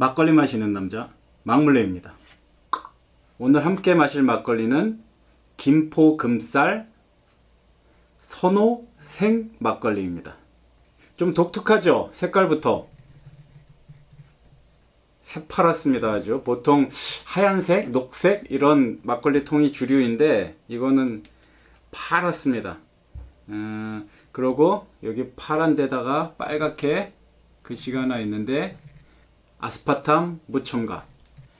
막걸리 마시는 남자 막물레입니다. 오늘 함께 마실 막걸리는 김포 금쌀 선호 생 막걸리입니다. 좀 독특하죠? 색깔부터. 새파랗습니다 아주 보통 하얀색, 녹색 이런 막걸리 통이 주류인데 이거는 파랗습니다. 음, 그리고 여기 파란 데다가 빨갛게 글씨가 하나 있는데 아스파탐 무첨가.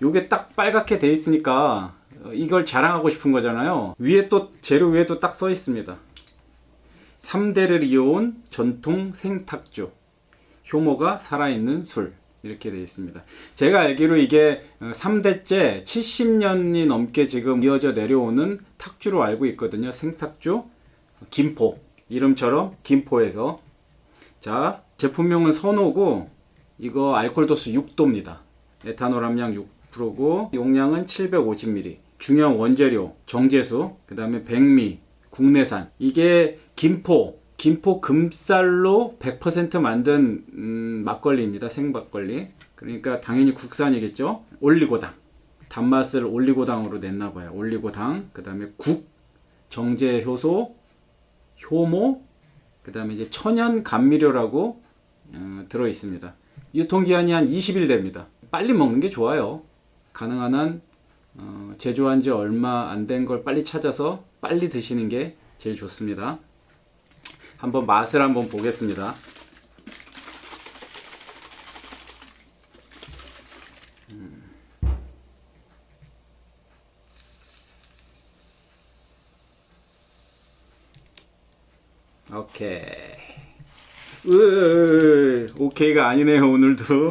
요게 딱 빨갛게 돼 있으니까 어, 이걸 자랑하고 싶은 거잖아요. 위에 또 재료 위에도 딱써 있습니다. 3대를 이어온 전통 생탁주. 효모가 살아있는 술. 이렇게 되어 있습니다. 제가 알기로 이게 3대째 70년이 넘게 지금 이어져 내려오는 탁주로 알고 있거든요. 생탁주. 김포. 이름처럼 김포에서. 자, 제품명은 선호고, 이거 알코올 도수 6도입니다. 에탄올 함량 6%고, 용량은 750ml. 중요한 원재료, 정제수, 그 다음에 백미, 국내산. 이게 김포, 김포 금쌀로 100% 만든 음, 막걸리입니다. 생막걸리. 그러니까 당연히 국산이겠죠. 올리고당. 단맛을 올리고당으로 냈나 봐요. 올리고당. 그다음에 국, 정제 효소, 효모, 그다음에 이제 천연 감미료라고 어, 들어 있습니다. 유통 기한이 한 20일 됩니다. 빨리 먹는 게 좋아요. 가능한 한 어, 제조한 지 얼마 안 된 걸 빨리 찾아서 빨리 드시는 게 제일 좋습니다. 한번 맛을 한번 보겠습니다. 음. 오케이. 으, 오케이가 아니네요, 오늘도.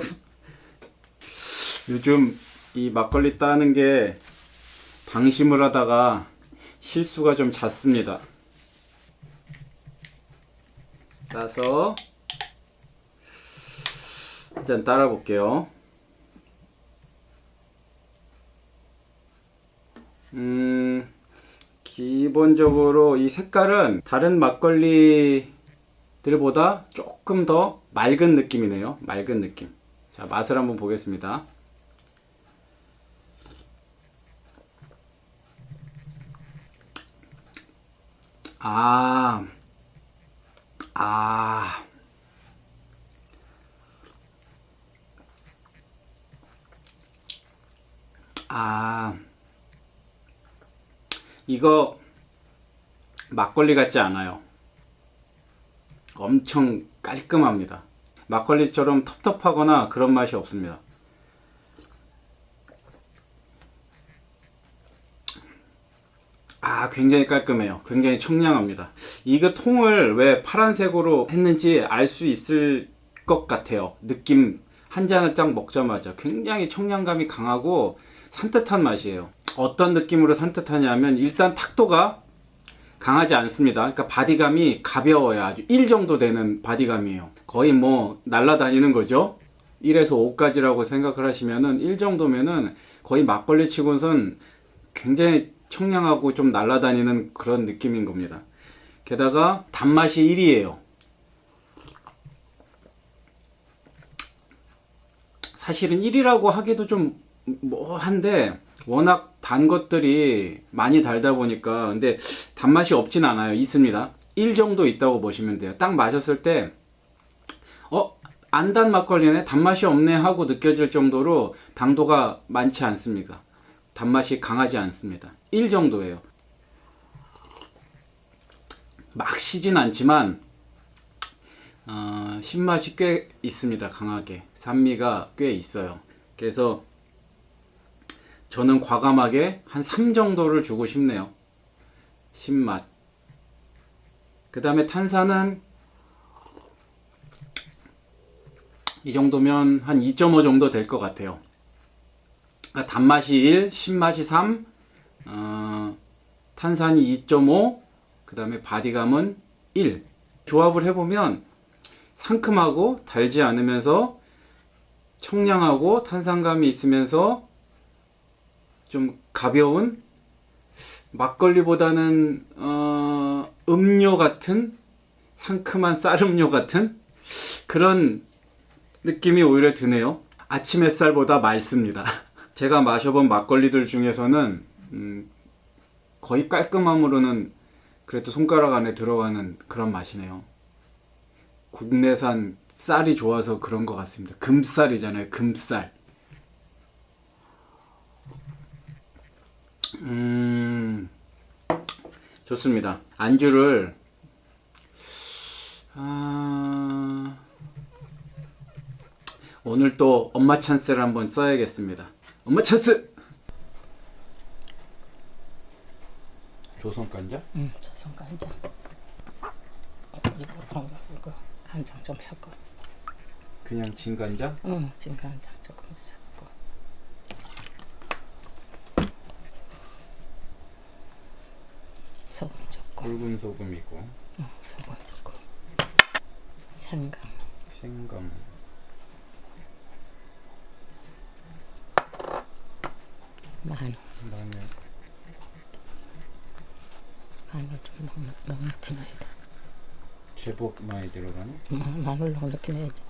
요즘 이 막걸리 따는 게 방심을 하다가 실수가 좀 잦습니다. 따서 한잔 따라 볼게요. 음, 기본적으로 이 색깔은 다른 막걸리 들보다 조금 더 맑은 느낌이네요. 맑은 느낌. 자, 맛을 한번 보겠습니다. 아, 아. 아. 이거 막걸리 같지 않아요. 엄청 깔끔합니다. 막걸리처럼 텁텁하거나 그런 맛이 없습니다. 아, 굉장히 깔끔해요. 굉장히 청량합니다. 이거 통을 왜 파란색으로 했는지 알 수 있을 것 같아요. 느낌 한 잔을 딱 먹자마자 굉장히 청량감이 강하고 산뜻한 맛이에요. 어떤 느낌으로 산뜻하냐면 일단 탁도가 강하지 않습니다. 그러니까 바디감이 가벼워야 아주 1 정도 되는 바디감이에요. 거의 뭐 날라다니는 거죠. 1에서 5까지라고 생각을 하시면은 1 정도면은 거의 막걸리 치고선 굉장히 청량하고 좀 날아다니는 그런 느낌인 겁니다. 게다가 단맛이 1이에요. 사실은 1이라고 하기도 좀 뭐한데 워낙 단 것들이 많이 달다 보니까 근데 단맛이 없진 않아요. 있습니다. 1 정도 있다고 보시면 돼요. 딱 마셨을 때 어? 안 단 막걸리네? 단맛이 없네 하고 느껴질 정도로 당도가 많지 않습니다. 단맛이 강하지 않습니다. 1 정도예요. 막 시진 않지만 어, 신맛이 꽤 있습니다. 강하게 산미가 꽤 있어요. 그래서 저는 과감하게 한 3 정도를 주고 싶네요. 신맛. 그 다음에 탄산은 이 정도면 한 2.5 정도 될 것 같아요. 그러니까 단맛이 1, 신맛이 3, 어, 탄산이 2.5, 그 다음에 바디감은 1. 조합을 해보면 상큼하고 달지 않으면서 청량하고 탄산감이 있으면서 좀 가벼운 막걸리보다는 어, 음료 같은 상큼한 쌀음료 같은 그런 느낌이 오히려 드네요. 아침 햇살보다 맑습니다. 제가 마셔본 막걸리들 중에서는 음, 거의 깔끔함으로는 그래도 손가락 안에 들어가는 그런 맛이네요. 국내산 쌀이 좋아서 그런 것 같습니다. 금쌀이잖아요. 금쌀. 음, 좋습니다. 안주를 아, 오늘 또 엄마 찬스를 한번 써야겠습니다. 엄마 찬스. 조선 간장? 응, 조선 간장. 동 이거 간장 좀 섞어. 그냥 진 간장? 응, 진 간장 조금 섞고. 소금 조금, 굵은 소금이고 소금 조금. 생강, 생강. 마늘, 마늘. 마늘 좀 넉넉, 넉넉히 넣어야 돼. 제법 많이 들어가네. 응, 마늘 넉넉히 넣어야지.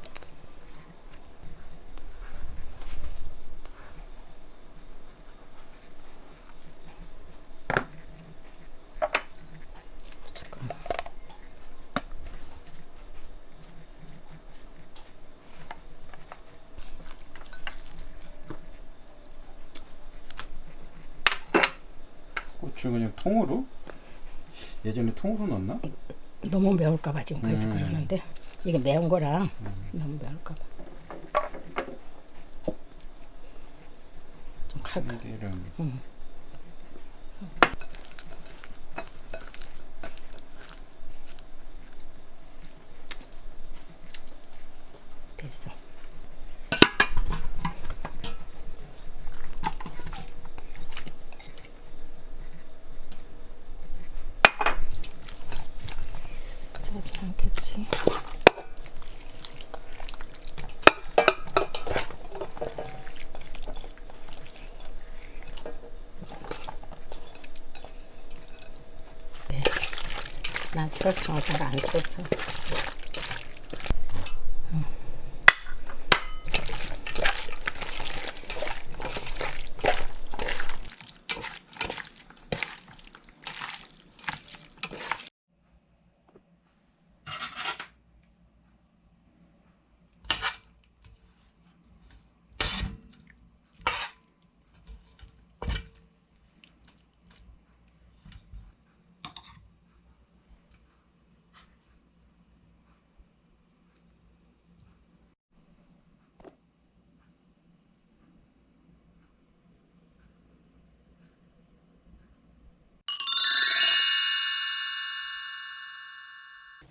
고추 그냥 통으로? 예전에 통으로 넣었나? 너무 매울까봐 지금 그래서 음. 그러는데 이게 매운 거라 너무 매울까봐 좀 칼칼. 응. 됐어 않겠지 네. 난 설탕을 잘안 썼어.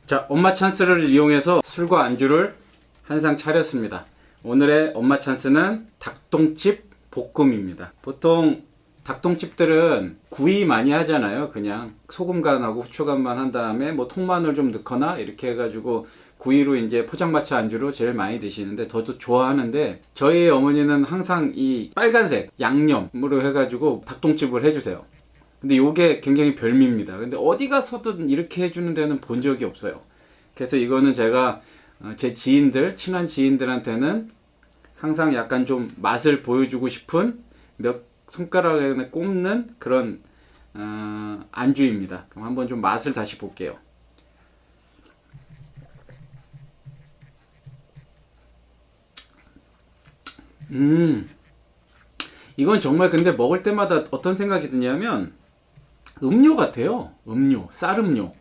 자, 엄마 찬스를 이용해서 술과 안주를 한 상 차렸습니다. 오늘의 엄마 찬스는 닭똥집 볶음입니다. 보통 닭똥집들은 구이 많이 하잖아요. 그냥 소금 간하고 후추 간만 한 다음에 뭐 통마늘 좀 넣거나 이렇게 해가지고 구이로 이제 포장마차 안주로 제일 많이 드시는데 저도 좋아하는데 저희 어머니는 항상 이 빨간색 양념으로 해가지고 닭똥집을 해주세요. 근데 요게 굉장히 별미입니다. 근데 어디 가서든 이렇게 해주는 데는 본 적이 없어요. 그래서 이거는 제가 어, 제 지인들, 친한 지인들한테는 항상 약간 좀 맛을 보여주고 싶은 몇 손가락에 꼽는 그런 어, 안주입니다. 그럼 한번 좀 맛을 다시 볼게요. 음, 이건 정말 근데 먹을 때마다 어떤 생각이 드냐면 음료 같아요. 음료, 쌀음료.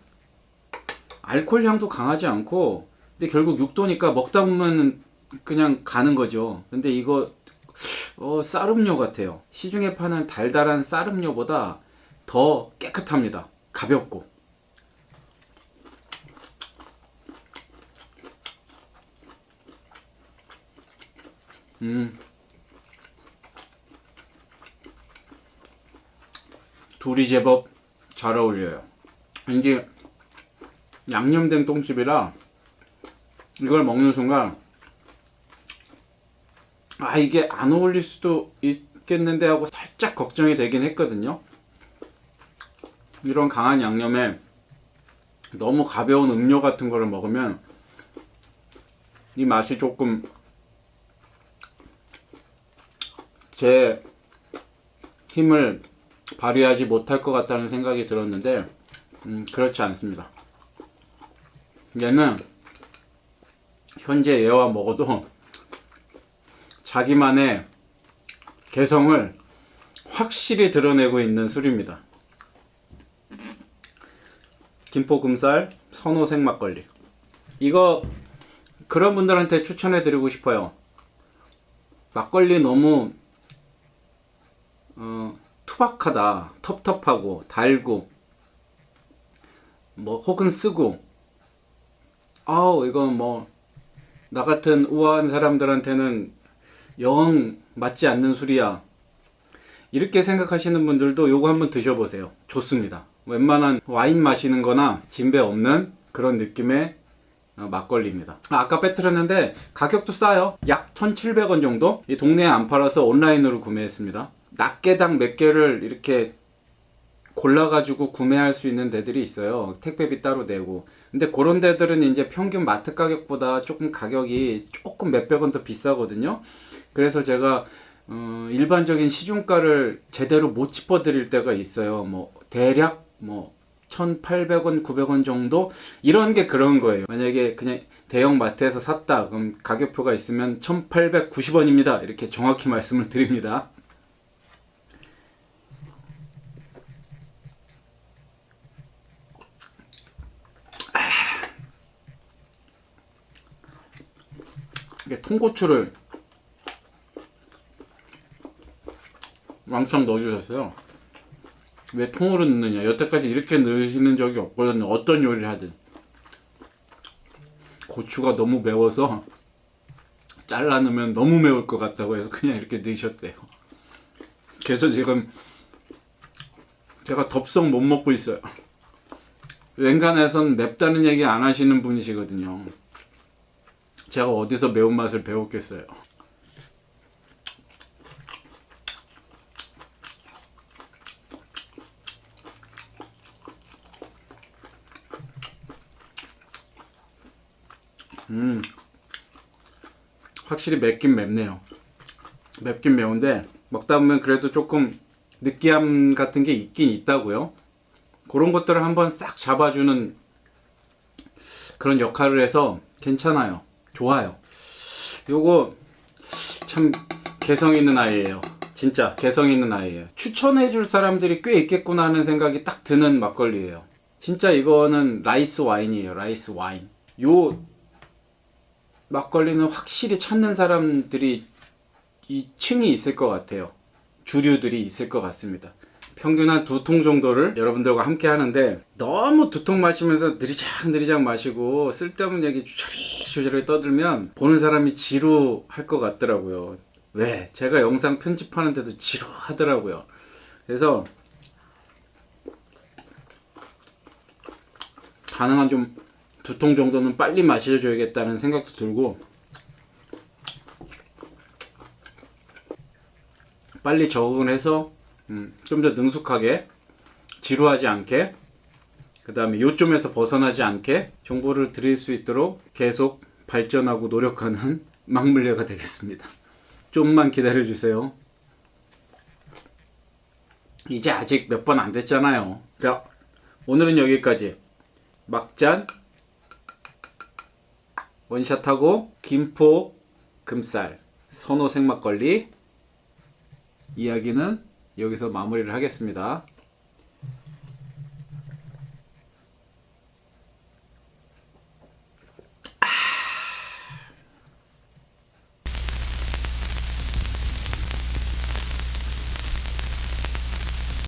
알코올 향도 강하지 않고, 근데 결국 육도니까 먹다 보면 그냥 가는 거죠. 근데 이거 어, 쌀음료 같아요. 시중에 파는 달달한 쌀음료보다 더 깨끗합니다. 가볍고. 음. 둘이 제법 잘 어울려요. 이게 양념된 똥집이라 이걸 먹는 순간 아 이게 안 어울릴 수도 있겠는데 하고 살짝 걱정이 되긴 했거든요. 이런 강한 양념에 너무 가벼운 음료 같은 거를 먹으면 이 맛이 조금 제 힘을 발휘하지 못할 것 같다는 생각이 들었는데 음, 그렇지 않습니다. 얘는 현재 얘와 먹어도 자기만의 개성을 확실히 드러내고 있는 술입니다. 김포금살 선호색 막걸리. 이거 그런 분들한테 추천해 드리고 싶어요. 막걸리 너무 어, 투박하다, 텁텁하고 달고 뭐 혹은 쓰고 아우 이건 뭐 나 같은 우아한 사람들한테는 영 맞지 않는 술이야. 이렇게 생각하시는 분들도 요거 한번 드셔보세요. 좋습니다. 웬만한 와인 마시는 거나 진배 없는 그런 느낌의 어, 막걸리입니다. 아, 아까 빼뜨렸는데 가격도 싸요. 약 1,700원 정도? 이 동네에 안 팔아서 온라인으로 구매했습니다. 낱개당 몇 개를 이렇게 골라가지고 구매할 수 있는 데들이 있어요. 택배비 따로 내고. 근데 그런 데들은 이제 평균 마트 가격보다 조금 가격이 조금 몇백 원 더 비싸거든요. 그래서 제가 어, 일반적인 시중가를 제대로 못 짚어드릴 때가 있어요. 뭐 대략 뭐 1,800원, 900원 정도 이런 게 그런 거예요. 만약에 그냥 대형 마트에서 샀다 그럼 가격표가 있으면 1,890원입니다. 이렇게 정확히 말씀을 드립니다. 이게 통고추를 왕창 넣어주셨어요. 왜 통으로 넣느냐? 여태까지 이렇게 넣으시는 적이 없거든요. 어떤 요리를 하든. 고추가 너무 매워서 잘라 넣으면 너무 매울 것 같다고 해서 그냥 이렇게 넣으셨대요. 그래서 지금 제가 덥석 못 먹고 있어요. 웬간해선 맵다는 얘기 안 하시는 분이시거든요. 제가 어디서 매운맛을 배웠겠어요. 음, 확실히 맵긴 맵네요. 맵긴 매운데 먹다 보면 그래도 조금 느끼함 같은 게 있긴 있다고요. 그런 것들을 한번 싹 잡아주는 그런 역할을 해서 괜찮아요. 좋아요. 요거 참 개성 있는 아이예요. 진짜 개성 있는 아이예요. 추천해 줄 사람들이 꽤 있겠구나 하는 생각이 딱 드는 막걸리예요. 진짜 이거는 라이스 와인이에요. 라이스 와인. 요 막걸리는 확실히 찾는 사람들이 이 층이 있을 것 같아요. 주류들이 있을 것 같습니다. 평균 한 두 통 정도를 여러분들과 함께 하는데 너무 두 통 마시면서 느리작 마시고 쓸데없는 얘기 주저리 주저리 떠들면 보는 사람이 지루할 것 같더라고요. 왜? 제가 영상 편집하는데도 지루하더라고요. 그래서 가능한 좀 두 통 정도는 빨리 마셔줘야겠다는 생각도 들고 빨리 적응을 해서 음, 좀 더 능숙하게 지루하지 않게 그 다음에 요점에서 벗어나지 않게 정보를 드릴 수 있도록 계속 발전하고 노력하는 막물레가 되겠습니다. 좀만 기다려 주세요. 이제 아직 몇 번 안 됐잖아요. 자, 오늘은 여기까지. 막잔 원샷하고 김포 금쌀 선호 생막걸리 이야기는 여기서 마무리를 하겠습니다.